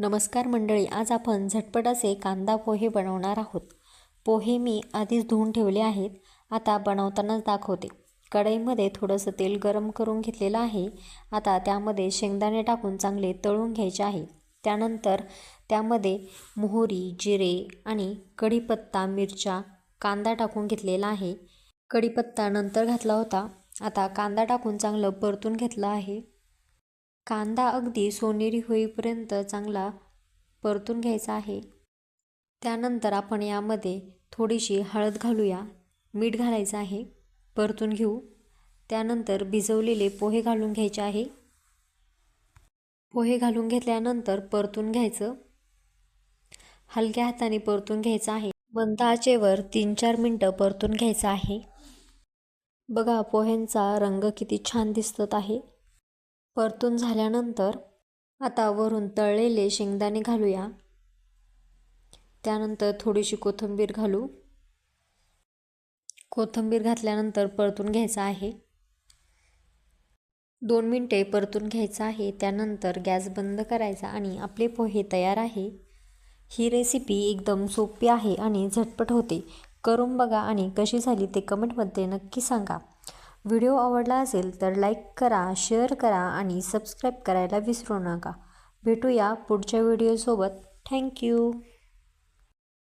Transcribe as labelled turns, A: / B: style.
A: नमस्कार मंडळी आज आपण झटपट असे कांदा पोहे बनवणार आहोत. पोहे मी आधीच धुवून ठेवले आहेत. आता बनवतानाच दाखवते. कढईमध्ये थोडंसं तेल गरम करून घेतलेलं आहे. आता त्यामध्ये शेंगदाणे टाकून चांगले तळून घ्यायचे आहे. त्यानंतर त्यामध्ये मोहरी जिरे आणि कढीपत्ता मिरच्या कांदा टाकून घेतलेला आहे. कढीपत्ता नंतर घातला होता. आता कांदा टाकून चांगलं परतून घेतलं आहे. कांदा अगदी सोनेरी होईपर्यंत चांगला परतून घ्यायचा आहे. त्यानंतर आपण यामध्ये थोडीशी हळद घालूया. मीठ घालायचं आहे. परतून घेऊ. त्यानंतर भिजवलेले पोहे घालून घ्यायचे आहे. पोहे घालून घेतल्यानंतर परतून घ्यायचं. हलक्या हाताने परतून घ्यायचं आहे. मंद आचेवर तीन चार मिनटं परतून घ्यायचं आहे. बघा पोह्यांचा रंग किती छान दिसत आहे. परतून झाल्यानंतर आता वरून तळलेले शेंगदाणे घालूया. त्यानंतर थोडीशी कोथिंबीर घालू. कोथिंबीर घातल्यानंतर परतून घ्यायचं आहे. दोन मिनटे परतून घ्यायचं आहे. त्यानंतर गॅस बंद करायचा आणि आपले पोहे तयार आहे. ही रेसिपी एकदम सोपी आहे आणि झटपट होते. करून बघा आणि कशी झाली ते कमेंटमध्ये नक्की सांगा. व्हिडिओ आवडला असेल तर लाईक करा शेअर करा आणि सबस्क्राईब करायला विसरू नका. भेटूया पुढच्या व्हिडिओसोबत. थँक्यू